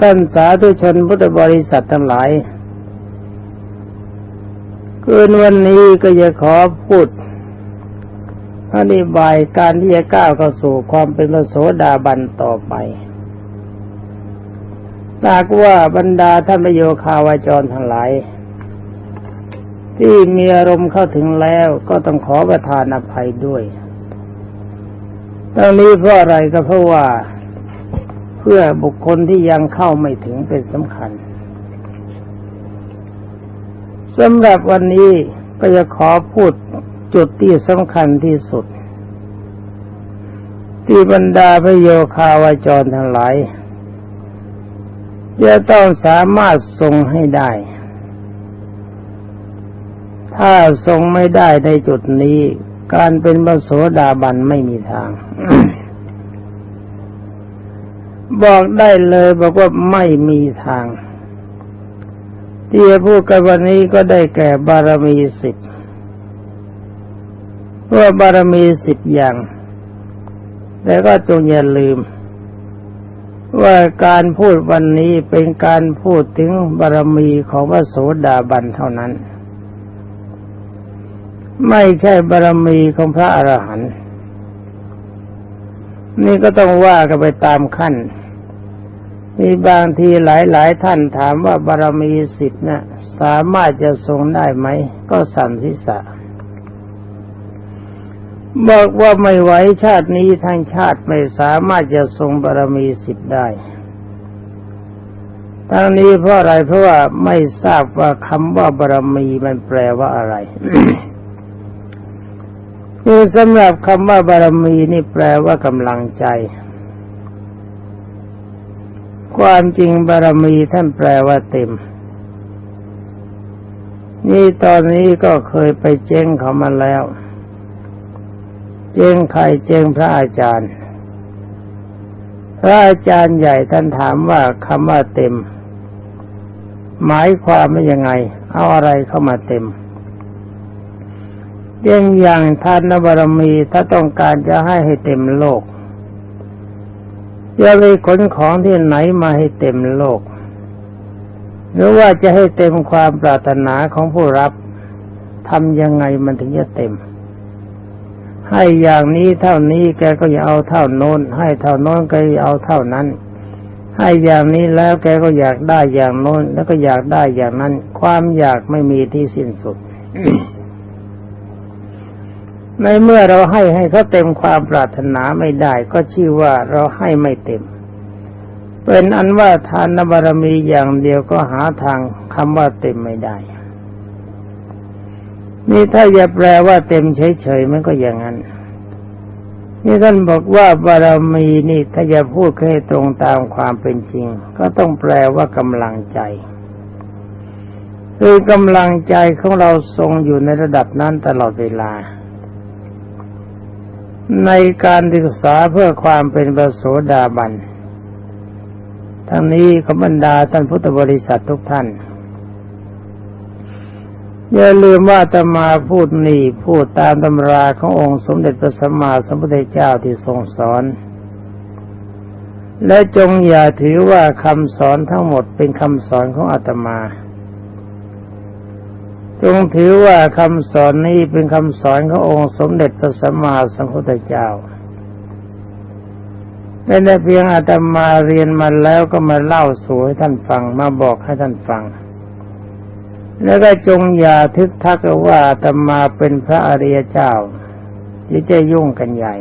ท่านสาธุชนพุทธบริษัททั้งหลายคืนวันนี้ก็จะขอพูดอธิบายการที่จะก้าวเข้าสู่ความเป็นพระโสดาบันต่อไปตากว่าบรรดาท่านประโยคาวาจรทั้งหลาย ที่มีอารมณ์เข้าถึงแล้วก็ต้องขอประทานอภัยด้วยตั้งนี้เพราะอะไรก็เพราะว่า พื่อบุคคลที่ยังเข้าไม่ถึงเป็นสำคัญสำหรับวันนี้ก็จะขอพูดจุดที่สำคัญที่สุด ที่บรรดาพระโยคาวาจรทั้งหลายจะต้องสามารถทรงให้ได้ ถ้าทรงไม่ได้ในจุดนี้ การเป็นพระโสดาบันไม่มีทาง บอกได้เลยบอกว่าไม่มีทาง ที่จะพูดกันวันนี้ก็ได้แก่บารมีสิบว่าบารมีสิบอย่าง แต่ก็จงอย่าลืม ว่าการพูดวันนี้เป็นการพูดถึงบารมีของพระโสดาบันเท่านั้น ไม่ใช่บารมีของพระอรหันต์นี่ก็ต้องว่ากันไปตามขั้น มีบางทีหลายๆ ท่านถามว่าบารมีสิบนะ่ะสามารถจะทรงได้ไหม ก็สั่นทิษะบอกว่าไม่ไหวชาตินี้ทั้งชาติไม่สามารถจะทรงบารมีสิบได้ทั้งนี้เพราะอะไรเพราะว่าไม่ทราบว่าคำว่าบารมีมันแปลว่าอะไร คือสำหรับคำว่าบารมีนี่แปลว่ากำลังใจ ความจริงบารมีท่านแปลว่าเต็ม นี่ตอนนี้ก็เคยไปเจ้งเขามาแล้ว เจ้งใครเจ้งพระอาจารย์ พระอาจารย์ใหญ่ท่านถามว่าคำว่าเต็ม หมายความว่ายังไง เอาอะไรเข้ามาเต็มเรื่องอย่างทานบารมีถ้าต้องการจะให้ให้เต็มโลก จะไปขนของที่ไหนมาให้เต็มโลก หรือว่าจะให้เต็มความปรารถนาของผู้รับทำยังไงมันถึงจะเต็ม ให้อย่างนี้เท่านี้แกก็อย่าเอาเท่าโน้น ให้เท่าโน้นก็อย่าเอาเท่านั้น ให้อย่างนี้แล้วแกก็อยากได้อย่างโน้น แล้วก็อยากได้อย่างนั้น ความอยากไม่มีที่สิ้นสุด ในเมื่อเราให้ให้เขาเต็มความปรารถนาไม่ได้ ก็ชื่อว่าเราให้ไม่เต็ม เป็นอันว่าทานบารมีอย่างเดียวก็หาทางคำว่าเต็มไม่ได้ นี่ถ้าจะแปลว่าเต็มเฉยๆมันก็อย่างนั้นนี่ท่านบอกว่าบารมีนี่ถ้าจะพูดให้ตรงตามความเป็นจริง ก็ต้องแปลว่ากำลังใจคือกำลังใจของเราทรงอยู่ในระดับนั้นตลอดเวลา ในการศึกษาเพื่อความเป็นประโสดาบัน ทั้งนี้ขบรรดาท่านพุทธบริษัททุกท่าน อย่าลืมว่าตมาพูดนี่พูดตามตำราขององค์สมเด็จพระสัมมาสัมพุทธเจ้าที่ทรงสอน และจงอย่าถือว่าคำสอนทั้งหมดเป็นคำสอนของอาตมา จงถือว่าคำสอนนี้เป็นคำสอนขององค์สมเด็จพระสัมมาสัมพุทธเจ้าไม่ได้เพียงอาตมาเรียนมาแล้วก็มาเล่าสู่ให้ท่านฟังมาบอกให้ท่านฟัง แล้วก็จงอย่าทึกทักว่าอาตมาเป็นพระอริยเจ้าที่จะยุ่งกันใหญ่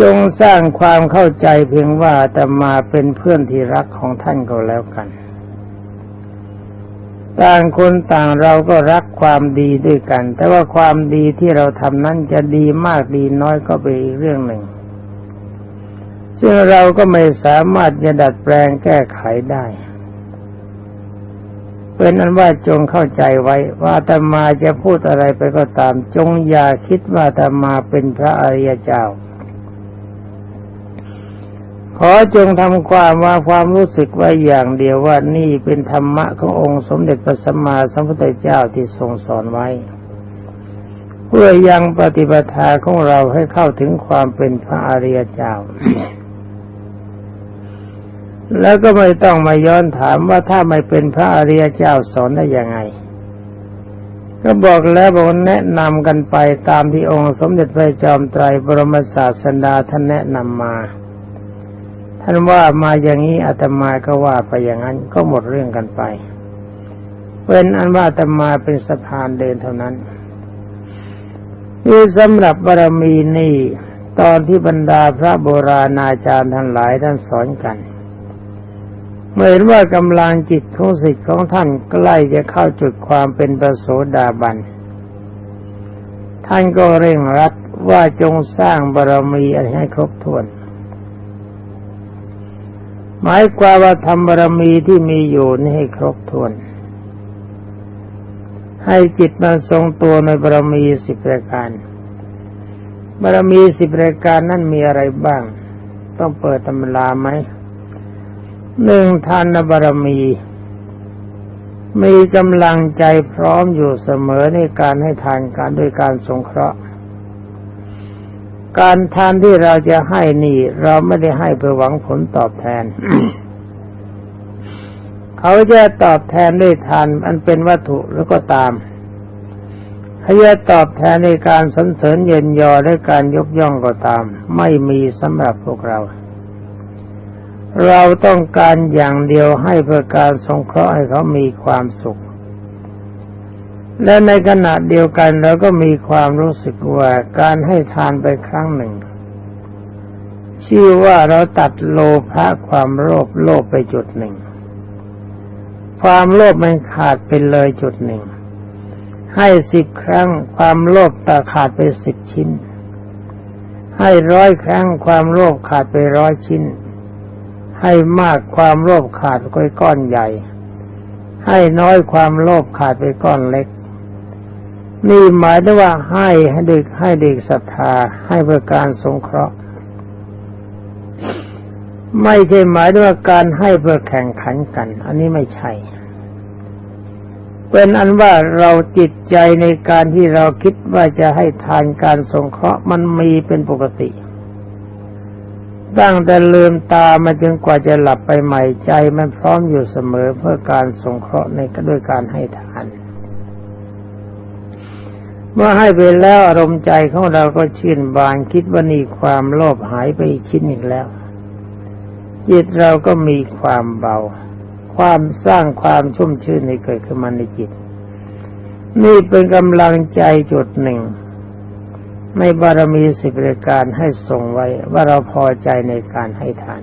จงสร้างความเข้าใจเพียงว่าอาตมาเป็นเพื่อนที่รักของท่านก็แล้วกัน ต่างคนต่างเราก็รักความดีด้วยกัน แต่ว่าความดีที่เราทำนั้นจะดีมากดีน้อยก็เป็นอีกเรื่องหนึ่ง ซึ่งเราก็ไม่สามารถจะดัดแปลงแก้ไขได้เป็นอันว่าจงเข้าใจไว้ว่าธรรมาจะพูดอะไรไปก็ตาม จงอย่าคิดว่าธรรมาเป็นพระอริยเจ้า ขอจงทำความว่าความรู้สึกไว้อย่างเดียวว่านี่เป็นธรรมะขององค์สมเด็จพระสัมมาสัมพุทธเจ้าที่ทรงสอนไว้ เพื่อยังปฏิปทาของเราให้เข้าถึงความเป็นพระอริยเจ้า แล้วก็ไม่ต้องมาย้อนถามว่าถ้าไม่เป็นพระอริยเจ้าสอนได้ยังไง ก็บอกแล้วบอกแนะนำกันไปตามที่องค์สมเด็จพระจอมไตรบรมศาสดาท่านแนะนำมา ท่านว่ามาอย่างนี้อาตมาก็ว่าไปอย่างนั้นก็หมดเรื่องกันไปเป็นอันว่าอาตมาเป็นสะพานเดินเท่านั้นนี่สำหรับบารมีนี่ ตอนที่บรรดาพระโบราณอาจารย์ทั้งหลายท่านสอนกันเมื่อเห็นว่ากำลังจิตของสิทธิ์ของท่านใกล้จะเข้าจุดความเป็นประโสดาบัน ท่านก็เร่งรัดว่าจงสร้างบารมีให้ครบถ้วน หมายความว่าทำบารมีที่มีอยู่นี่ให้ครบถ้วน ให้จิตมันทรงตัวในบารมีสิบประการบารมีสิบรายการนั่นมีอะไรบ้าง ต้องเปิดตำราไหมหนึ่งทานบารมี มีกำลังใจพร้อมอยู่เสมอในการให้ทานการด้วยการสงเคราะห์ การทานที่เราจะให้นี่ เราไม่ได้ให้เพื่อหวังผลตอบแทน เขาจะตอบแทนด้วยทานอันเป็นวัตถุแล้วก็ตามเขาจะตอบแทนในการสรรเสริญเย็นยอและการยกย่องก็ตาม ไม่มีสำหรับพวกเรา เราต้องการอย่างเดียวให้เพื่อการสงเคราะห์ให้เขามีความสุข และในขณะเดียวกันเราก็มีความรู้สึกว่าการให้ทานไปครั้งหนึ่ง ชื่อว่าเราตัดโลภะความโลภโลภไปจุดหนึ่ง ความโลภมันขาดไปเลยจุดหนึ่ง ให้สิบครั้งความโลภตาขาดไปสิบชิ้น ให้ร้อยครั้งความโลภขาดไปร้อยชิ้น ให้มากความโลภขาดไปก้อนใหญ่ให้น้อยความโลภขาดไปก้อนเล็ก นี่หมายถึงว่าให้ให้เด็กให้เด็กศรัทธาให้เพื่อการสงเคราะห์ ไม่ใช่หมายถึงว่าการให้เพื่อแข่งขันกัน อันนี้ไม่ใช่ เป็นอันว่าเราจิตใจในการที่เราคิดว่าจะให้ทานการสงเคราะห์มันมีเป็นปกติตั้งแต่ลืมตามาจนกว่าจะหลับไปใหม่ใจ มันพร้อมอยู่เสมอเพื่อการสงเคราะห์ในด้วยการให้ทาน มื่อให้ไปแล้วอารมณ์ใจของเราก็ชื่นบานคิดว่านี่ความโลภหายไปอีกชิ้นอีกแล้ว จิตเราก็มีความเบา ความสร้างความชุ่มชื่นในเกิดขึ้นมาในจิต นี่เป็นกำลังใจจุดหนึ่ง ในบารมีสิบรายการให้ส่งไว้ว่าเราพอใจในการให้ทาน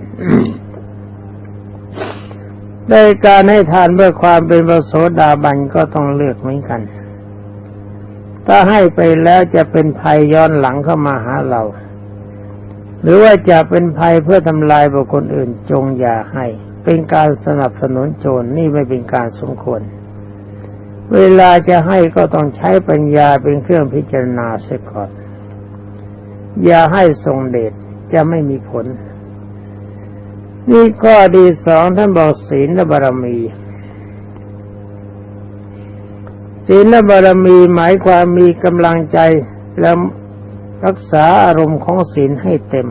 ในการให้ทานเพื่อความเป็นประโสดาบันก็ต้องเลือกเหมือนกัน ถ้าให้ไปแล้วจะเป็นภัยย้อนหลังเข้ามาหาเรา หรือว่าจะเป็นภัยเพื่อทำลายบุคคลอื่นจงอย่าให้ เป็นการสนับสนุนโจรนี่ไม่เป็นการสมควร เวลาจะให้ก็ต้องใช้ปัญญาเป็นเครื่องพิจารณาเสียก่อน อย่าให้ทรงเดชจะไม่มีผล นี่ข้อดีสองท่านบอกศีลและบารมี ศีลบารมีหมายความมีกำลังใจแล้วรักษาอารมณ์ของศีลให้เต็ม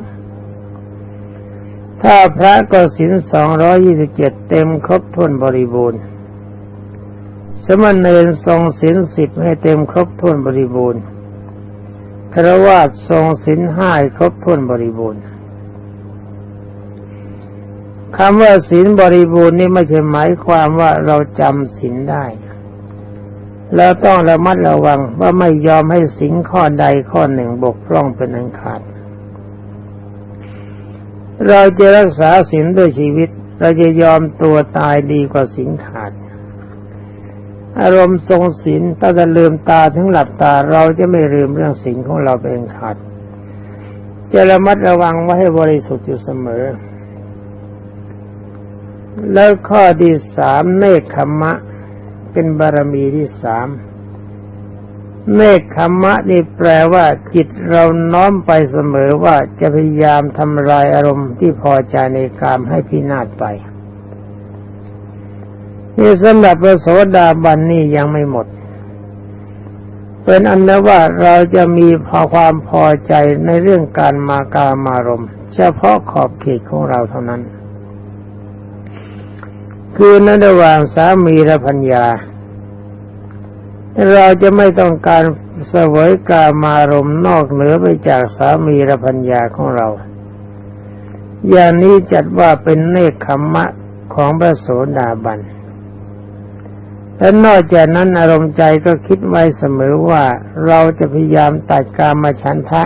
ถ้าพระก็ศีลสองร้อยี่สิบเจ็ดเต็มครบถ้วนบริบูรณ์ สมณเณรทรงศีลสิบให้เต็มครบถ้วนบริบูรณ์ครวาสทรงศีลห้าครบถ้วนบริบูรณ์คำว่าศีลบริบูรณ์นี่ไม่ใช่หมายความว่าเราจำศีลได้ แล้วต้องระมัดระวังว่าไม่ยอมให้สิ่งข้อใดข้อหนึ่งบกพร่องเป็นอันขาด เราจะรักษาศีลด้วยชีวิต เราจะยอมตัวตายดีกว่าศีลขาด อารมณ์ทรงศีลตั้งแต่ลืมตาถึงหลับตาเราจะไม่ลืมเรื่องศีลของเราเป็นขาด จะระมัดระวังไว้ให้บริสุทธิ์อยู่เสมอ แล้วข้อที่สามเนคขมะ เป็นบารมีที่สามเนคขมะนี่แปลว่าจิตเราน้อมไปเสมอว่าจะพยายามทำลายอารมณ์ที่พอใจในกามให้พินาศไปนี่สำหรับพระโสดาบันนี่ยังไม่หมด เป็นอันนั้นว่าเราจะมีพอความพอใจในเรื่องการมากามารมณ์ เฉพาะขอบเขตของเราเท่านั้น คือในระหว่างสามีและพัญญา เราจะไม่ต้องการเสวยกามารมณ์นอกเหนือไปจากสามีและพัญญาของเรา อย่างนี้จัดว่าเป็นเนคขมมะของพระโสดาบันและนอกจากนั้นอารมณ์ใจก็คิดไว้เสมอว่าเราจะพยายามตัดกามฉันทะ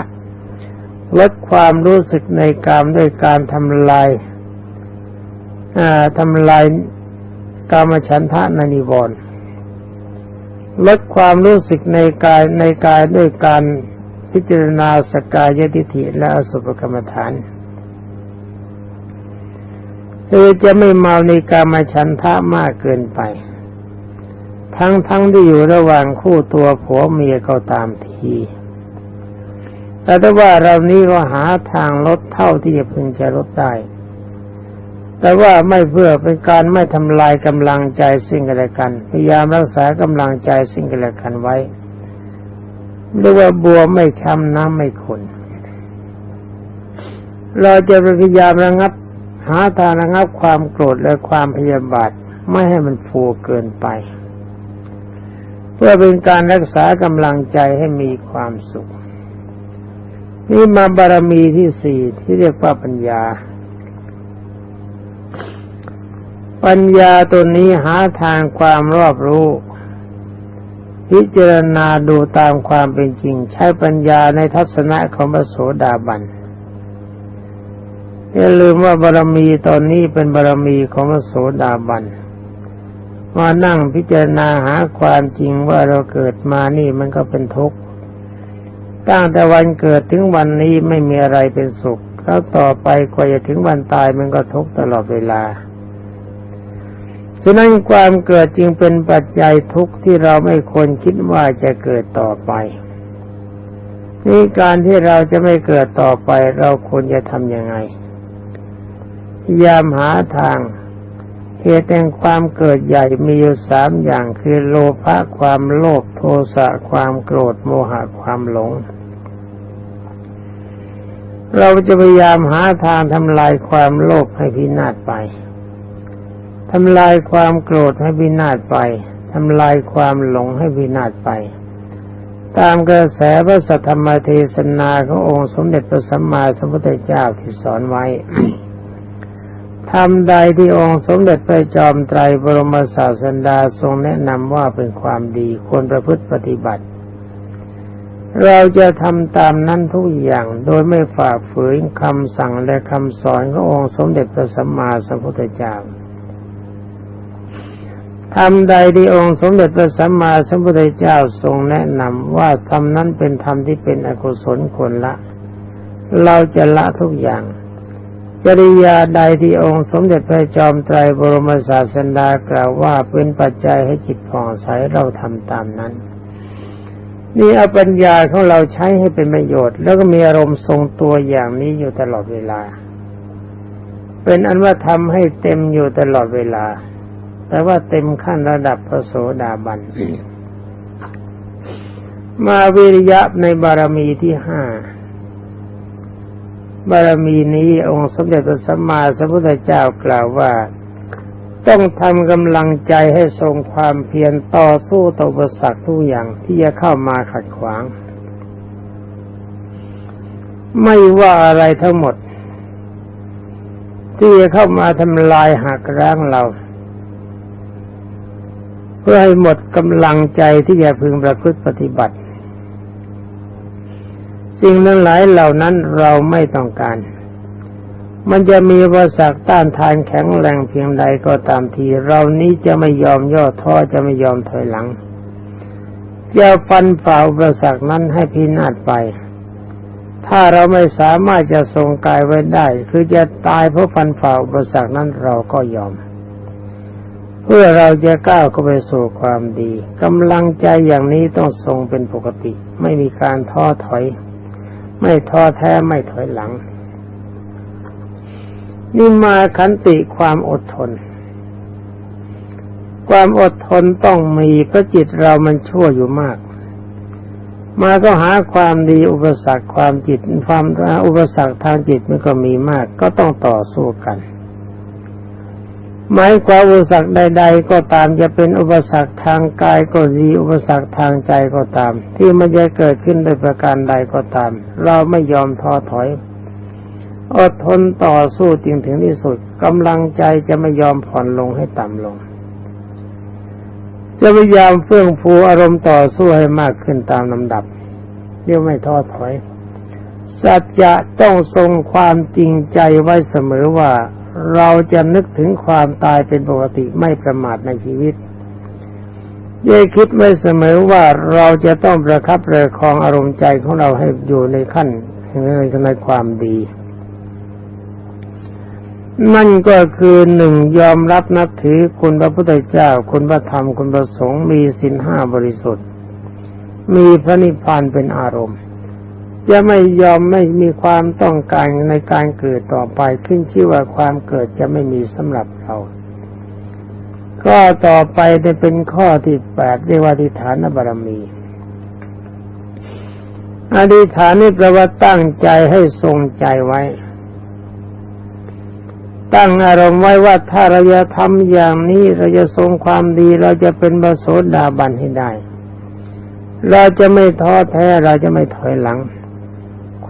ลดความรู้สึกในกามด้วยการทำลายทำลาย กามฉันทะนนิวรณ์ลดความรู้สึกในกายในกายด้วยการพิจารณาสกายติฐิและอสุภกรรมฐานคือจะไม่เมาในกามฉันทะมากเกินไป ทั้งทั้งที่อยู่ระหว่างคู่ตัวผัวเมียก็ตามที แต่ถ้าว่าเรานี้ก็หาทางลดเท่าที่จะพึงจะลดได้ แต่ว่าไม่เพื่อเป็นการไม่ทำลายกำลังใจสิ่งกันและกัน พยายามรักษากำลังใจสิ่งกันและกันไว้เรียกว่าบัวไม่ช้ำน้ำไม่ขุนเราจะพยายามระงับ หาทางระงับความโกรธและความพยาบาทไม่ให้มันฟูเกินไป เพื่อเป็นการรักษากำลังใจให้มีความสุข นี่มาบารมีที่สี่ที่เรียกว่าปัญญา ปัญญาตัวนี้หาทางความรอบรู้ พิจารณาดูตามความเป็นจริง ใช้ปัญญาในทัศนะของพระโสดาบันอย่าลืมว่าบารมีตอนนี้เป็นบารมีของพระโสดาบันมานั่งพิจารณาหาความจริงว่าเราเกิดมานี่มันก็เป็นทุกข์ตั้งแต่วันเกิดถึงวันนี้ไม่มีอะไรเป็นสุข แล้วต่อไปกว่าจะถึงวันตายมันก็ทุกข์ตลอดเวลา ฉะนั้นความเกิดจึงเป็นปัจจัยทุกข์ที่เราไม่ควรคิดว่าจะเกิดต่อไป นี่การที่เราจะไม่เกิดต่อไป เราควรจะทำยังไงพยายามหาทางเหตุแห่งความเกิดใหญ่มีอยู่สามอย่างคือโลภะความโลภโทสะความโกรธโมหะความหลง เราจะพยายามหาทางทำลายความโลภให้พินาศไป ทำลายความโกรธให้วินาศไปทำลายความหลงให้วินาศไป ตามกระแสพระสัทธรรมเทศนาขององค์สมเด็จพระสัมมาสัมพุทธเจ้าที่สอนไว้ทำใดที่องค์สมเด็จพระจอมไตรบรมศาสดาทรงแนะนำว่าเป็นความดีควรประพฤติปฏิบัติ เราจะทำตามนั้นทุกอย่างโดยไม่ฝ่าฝืนคำสั่งและคำสอนขององค์สมเด็จพระสัมมาสัมพุทธเจ้า ทำใดที่องค์สมเด็จพระสัมมาสัมพุทธเจ้าทรงแนะนำว่าธรรมนั้นเป็นธรรมที่เป็นอกุศลคนละ เราจะละทุกอย่าง จริยาใดที่องค์สมเด็จพระจอมไตรบรมศาสดากล่าวว่าเป็นปัจจัยให้จิตผ่องใสเราทำตามนั้นนี่เอาปัญญาของเราใช้ให้เป็นประโยชน์ แล้วก็มีอารมณ์ทรงตัวอย่างนี้อยู่ตลอดเวลา เป็นอันว่าทำให้เต็มอยู่ตลอดเวลา แต่ว่าเต็มขั้นระดับพระโสดาบันมาวิริยะในบารมีที่ห้าบารมีนี้องค์สมเด็จพระสัมมาสัมพุทธเจ้ากล่าวว่า ต้องทำกำลังใจให้ทรงความเพียรต่อสู้ต่ออุปสรรคทุกอย่างที่จะเข้ามาขัดขวาง ไม่ว่าอะไรทั้งหมด ที่จะเข้ามาทำลายหักร้างเรา เพื่อให้หมดกำลังใจที่จะพึงประพฤติปฏิบัติ สิ่งนั้นหลายเหล่านั้นเราไม่ต้องการ มันจะมีวสักต้านทานแข็งแรงเพียงใดก็ตามที เรานี้จะไม่ยอมย่อท้อจะไม่ยอมถอยหลังจะฟันฝ่าอุปสรรคนั้นให้พินาศไป ถ้าเราไม่สามารถจะทรงกายไว้ได้ คือจะตายเพราะฟันฝ่าอุปสรรคนั้นเราก็ยอม เพื่อเราจะก้าวเข้าไปสู่ความดีกำลังใจอย่างนี้ต้องทรงเป็นปกติ ไม่มีการท้อถอย ไม่ท้อแท้ไม่ถอยหลังนี่มาขันติความอดทน ความอดทนต้องมีเพราะจิตเรามันชั่วอยู่มาก มาก็หาความดีอุปสรรคความจิตความอุปสรรคทางจิตมันก็มีมาก ก็ต้องต่อสู้กัน หมายความอุปสรรคใด ๆ ก็ตามจะเป็นอุปสรรคทางกายก็ดีอุปสรรคทางใจก็ตาม ที่มันจะเกิดขึ้นโดยประการใดก็ตาม เราไม่ยอมท้อถอย อดทนต่อสู้จริงถึงที่สุดกำลังใจจะไม่ยอมผ่อนลงให้ต่ำลง จะพยายามเฟื่องฟูอารมณ์ต่อสู้ให้มากขึ้นตามลำดับเรียกไม่ท้อถอยสัจจะต้องทรงความจริงใจไว้เสมอว่า เราจะนึกถึงความตายเป็นปกติไม่ประมาทในชีวิตย่คิดไว้เสมอว่าเราจะต้องประคับประคองอารมณ์ใจของเราให้อยู่ในขั้นในในความดี นั่นก็คือหนึ่งยอมรับนับถือคุณพระพุทธเจ้า คุณพระธรรมคุณพระสงฆ์มีสินห้าบริสุทธิ์ มีพระนิพพานเป็นอารมณ์ จะไม่ยอมไม่มีความต้องการในการเกิดต่อไปขึ้นชื่อว่าความเกิดจะไม่มีสำหรับเรา ก็ต่อไปจะเป็นข้อที่แปดเรียกว่าอธิฐานบารมี อธิฐานนี่แปลว่าตั้งใจให้ทรงใจไว้ ตั้งอารมณ์ไว้ว่าถ้าเราจะทำอย่างนี้เราจะทรงความดี เราจะเป็นบโสดาบันให้ได้ เราจะไม่ท้อแท้เราจะไม่ถอยหลัง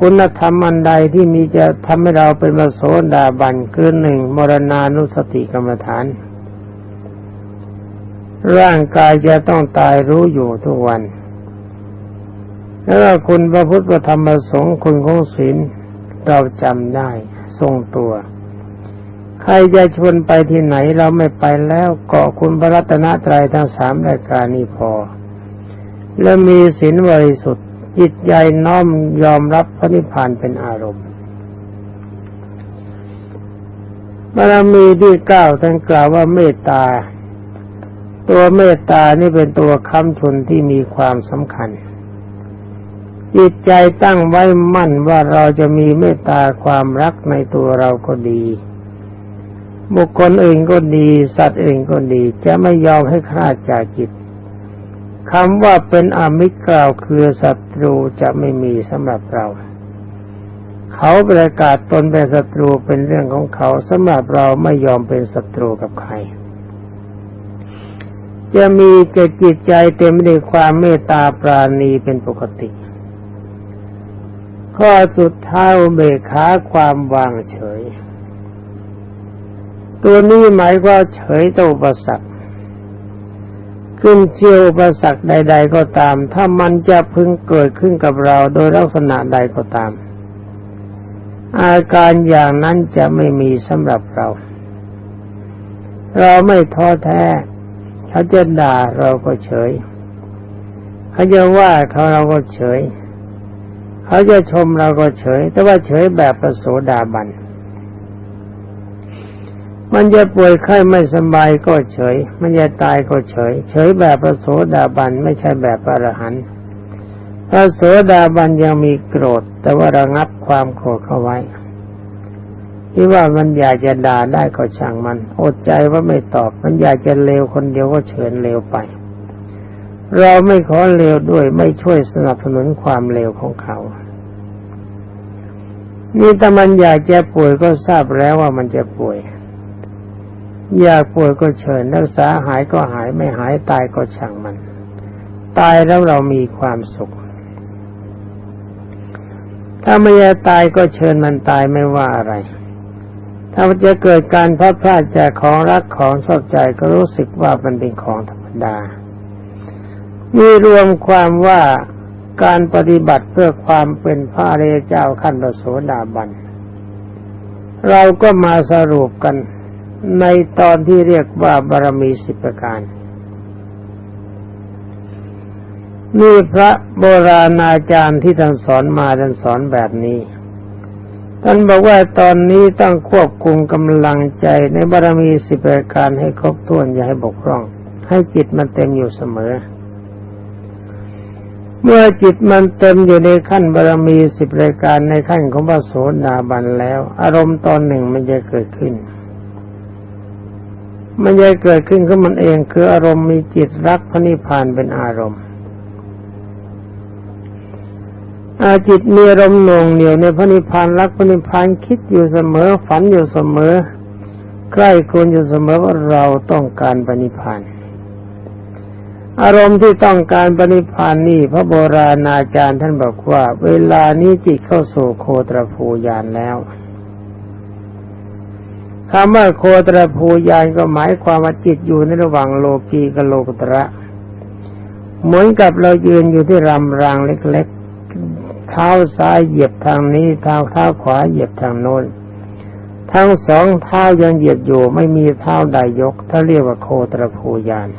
คุณธรรมอันใดที่มีจะทำให้เราเป็นมโสดาบันคือหนึ่งมรณานุสติกรรมฐาน ร่างกายจะต้องตายรู้อยู่ทุกวัน แล้วคุณพระพุทธธรรมประสงค์คุณของศีลเราจำได้ทรงตัว ใครจะชวนไปที่ไหนเราไม่ไปแล้วเกาะคุณพระรัตนตรัยทั้งสามรายการนี้พอ และมีศีลบริสุทธิ จิตใจน้อมยอมรับพระนิพพานเป็นอารมณ์บารมีที่เก้าท่านกล่าวว่าเมตตา ตัวเมตตานี่เป็นตัวคำชนที่มีความสำคัญ จิตใจตั้งไว้มั่นว่าเราจะมีเมตตาความรักในตัวเราก็ดี บุคคลอื่นก็ดี สัตว์อื่นก็ดี จะไม่ยอมให้คลาดจากจิต คำว่าเป็นอมิตรกล่าวคือศัตรูจะไม่มีสำหรับเรา เขาประกาศตนเป็นศัตรูเป็นเรื่องของเขาสำหรับเราไม่ยอมเป็นศัตรูกับใคร จะมีเกิดจิตใจเต็มด้วยความเมตตาปราณีเป็นปกติ ข้อสุดท้ายเบขาความวางเฉย ตัวนี้หมายว่าเฉยต่ออุปสรรค ขึ้นเชียวอุปสรรคใด ๆ ก็ตาม ถ้ามันจะพึงเกิดขึ้นกับเราโดยลักษณะใดก็ตาม อาการอย่างนั้นจะไม่มีสำหรับเรา เราไม่ท้อแท้เขาจะด่าเราก็เฉย เขาจะว่าเขาเราก็เฉย เขาจะชมเราก็เฉย แต่ว่าเฉยแบบประโสดาบัน มันจะป่วยไข้ไม่สบายก็เฉย มันจะตายก็เฉย เฉยแบบพระโสดาบันไม่ใช่แบบพระอรหันต์พระโสดาบันยังมีโกรธ แต่ว่าระงับความโกรธเข้าไว้ที่ว่ามันอยากจะด่าได้ก็ช่างมัน อดใจว่าไม่ตอบ มันอยากจะเลวคนเดียวก็เฉินเลวไป เราไม่ขอเลวด้วยไม่ช่วยสนับสนุนความเลวของเขา นี่แต่มันอยากจะป่วยก็ทราบแล้วว่ามันจะป่วย อยากป่วยก็เชิญรักษาหายก็หายไม่หายตายก็ช่างมัน ตายแล้วเรามีความสุข ถ้าไม่อยากตายก็เชิญมันตายไม่ว่าอะไร ถ้ามันจะเกิดการพลาดพลาดจากของรักของชอบใจก็รู้สึกว่ามันเป็นของธรรมดามีรวมความว่าการปฏิบัติเพื่อความเป็นพระเรเจ้าขั้นระโสดาบัน เราก็มาสรุปกัน ในตอนที่เรียกว่าบารมีสิบประการ นี่พระโบราณอาจารย์ที่ท่านสอนมาท่านสอนแบบนี้ ท่านบอกว่าตอนนี้ต้องควบคุมกำลังใจในบารมีสิบประการให้ครบถ้วนอย่าให้บกพร่อง ให้จิตมันเต็มอยู่เสมอ เมื่อจิตมันเต็มอยู่ในขั้นบารมีสิบรายการในขั้นของพระโสดาบันแล้ว อารมณ์ตอนหนึ่งมันจะเกิดขึ้น มันจะเกิดขึ้นขึ้นมันเอง คืออารมณ์มีจิตรักพระนิพพานเป็นอารมณ์อาจิตมีอารมณ์หน่วงเหนียวในพระนิพพานรักพระนิพพานคิดอยู่เสมอ ฝันอยู่เสมอ ใกล้ควรอยู่เสมอว่าเราต้องการปณิพานอารมณ์ที่ต้องการปณิพานนี่พระโบราณอาจารย์ท่านบอกว่า เวลานี้จิตเข้าสู่โคตรภูยานแล้ว คำว่าโคตรภูยานก็หมายความว่าจิตอยู่ในระหว่างโลกีกับโลกุตระ เหมือนกับเรายืนอยู่ที่รำรางเล็กๆ เท้าซ้ายเหยียบทางนี้เท้าเท้าขวาเหยียบทางโน้น ทั้งสองเท้ายังเหยียบอยู่ไม่มีเท้าใดยกถ้าเรียกว่าโคตรภูยาน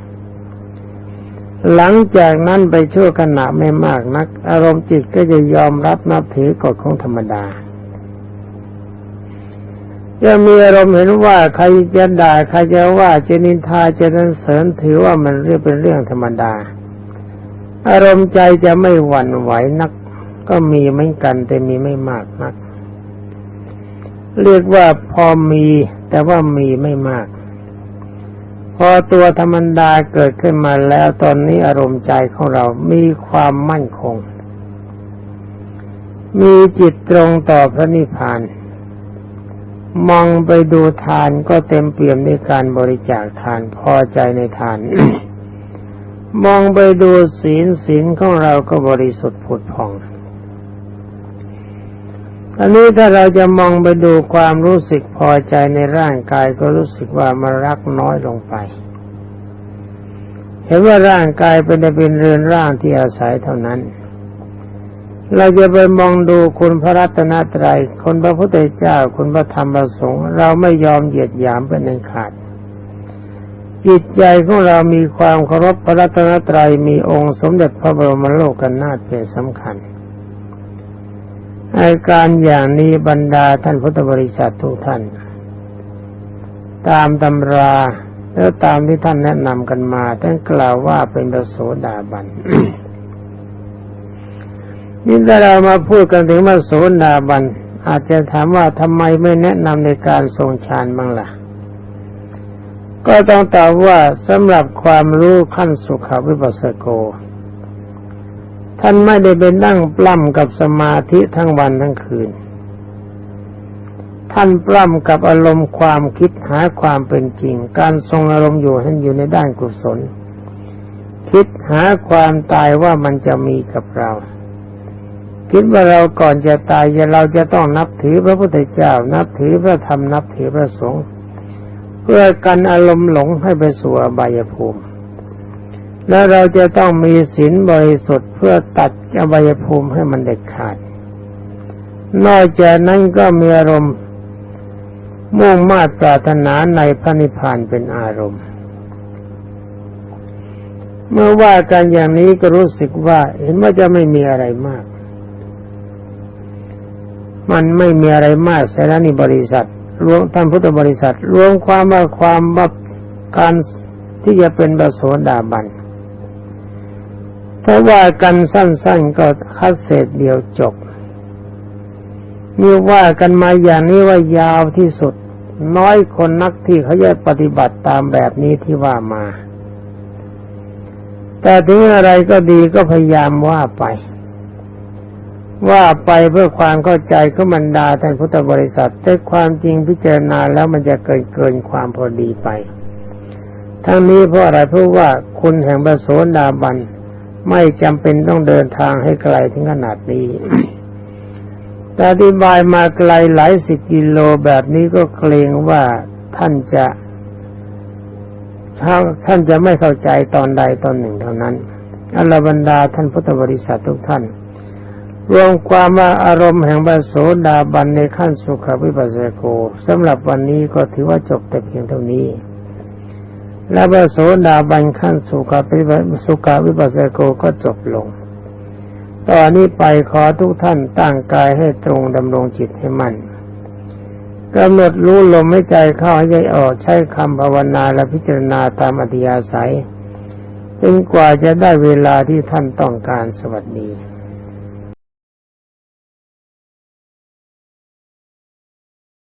หลังจากนั้นไปชั่วขณะไม่มากนัก อารมณ์จิตก็จะยอมรับนับถือกฎของธรรมดา จะมีอารมณ์เห็นว่าใครจะด่าใครจะว่าจะนินทาจะนันเสริญถือว่ามันเรื่องเป็นเรื่องธรรมดา อารมณ์ใจจะไม่หวั่นไหวนัก ก็มีเหมือนกันแต่มีไม่มากนัก เรียกว่าพอมีแต่ว่ามีไม่มาก พอตัวธรรมดาเกิดขึ้นมาแล้วตอนนี้อารมณ์ใจของเรามีความมั่นคง มีจิตตรงต่อพระนิพพาน มองไปดูทานก็เต็มเปี่ยมในการบริจาคทานพอใจในทาน มองไปดูศีลศีลของเราก็บริสุทธิ์ผุดผ่องอันนี้ถ้าเราจะมองไปดูความรู้สึกพอใจในร่างกายก็รู้สึกว่ามันรักน้อยลงไป เห็นว่าร่างกายเป็นเป็นเรือนร่างที่อาศัยเท่านั้น เราจะไปมองดูคุณพระรัตนตรัยคุณพระพุทธเจ้าคุณพระธรรมประสงค์เราไม่ยอมเหยียดหยามเป็นอันขาด จิตใจของเรามีความเคารพพระรัตนตรัยมีองค์สมเด็จพระบรมโลกกันนาถเป็นสำคัญอาการอย่างนี้บรรดาท่านพุทธบริษัททุกท่าน ตามตำราแล้วตามที่ท่านแนะนำกันมาท่านกล่าวว่าเป็นประโสดาบัน นี่ถ้าเรามาพูดกันถึงว่าโสดาบัน อาจจะถามว่าทำไมไม่แนะนำในการทรงฌานบ้างละ่ะ ก็ต้องตอบว่าสำหรับความรู้ขั้นสุขวิปัสสโก ท่านไม่ได้ไปนั่งปล้ำกับสมาธิทั้งวันทั้งคืน ท่านปล้ำกับอารมณ์ความคิดหาความเป็นจริง การทรงอารมณ์อยู่ท่านอยู่ในด้านกุศล คิดหาความตายว่ามันจะมีกับเรา คิดว่าเราก่อนจะตายเราจะต้องนับถือพระพุทธเจ้า นับถือพระธรรมนับถือพระสงฆ์เพื่อกันอารมณ์หลงให้ไปสู่อบายภูมิ แล้วเราจะต้องมีศีลบริสุทธิ์เพื่อตัดอบายภูมิให้มันเด็ดขาด นอกจากนั้นก็มีอารมณ์มุ่งมาตรปรารถนาในพระนิพพานเป็นอารมณ์ เมื่อว่ากันอย่างนี้ก็รู้สึกว่าเห็นว่าจะไม่มีอะไรมาก มันไม่มีอะไรมากแสนนิบริษัทรวมท่านพุทธบริษัท รวมความว่าความว่าการที่จะเป็นประโสดาบันถ้าว่ากันสั้นๆก็คัดเศษเดียวจบนี่ว่ากันมาอย่างนี้ว่ายาวที่สุด น้อยคนนักที่เขาจะปฏิบัติตามแบบนี้ที่ว่ามา แต่ถึงอะไรก็ดีก็พยายามว่าไป ว่าไปเพื่อความเข้าใจข็บรรดาท่านพุทธบริษัท แต่ความจริงพิจารณาแล้วมันจะเกินเกินความพอดีไป ทั้งนี้เพราะอะไรเพราะว่าคุณแห่งประโสดาบันไม่จำเป็นต้องเดินทางให้ไกลถึงขนาดนี้แต่อธิบายมาไกลหลายสิบกิโลแบบนี้ก็เกรงว่าท่านจะท่านจะไม่เข้าใจตอนใดตอนหนึ่งเท่านั้นอัลบรรดาท่านพุทธบริษัททุกท่าน รวมความว่าอารมณ์แห่งบาโสดาบันในขั้นสุขวิปัสสโกสำหรับวันนี้ก็ถือว่าจบแต่เพียงเท่านี้ และบาโสดาบันขั้นสุขวิปัสสุขวิปัสสโกก็จบลงตอนนี้ไปขอทุกท่านตั้งกายให้ตรงดำรงจิตให้มั่นกำหนดรู้ลมให้ใจเข้าให้ใจออกใช้คำภาวนาและพิจารณาตามอธิยาศัยจนกว่าจะได้เวลาที่ท่านต้องการสวัสดี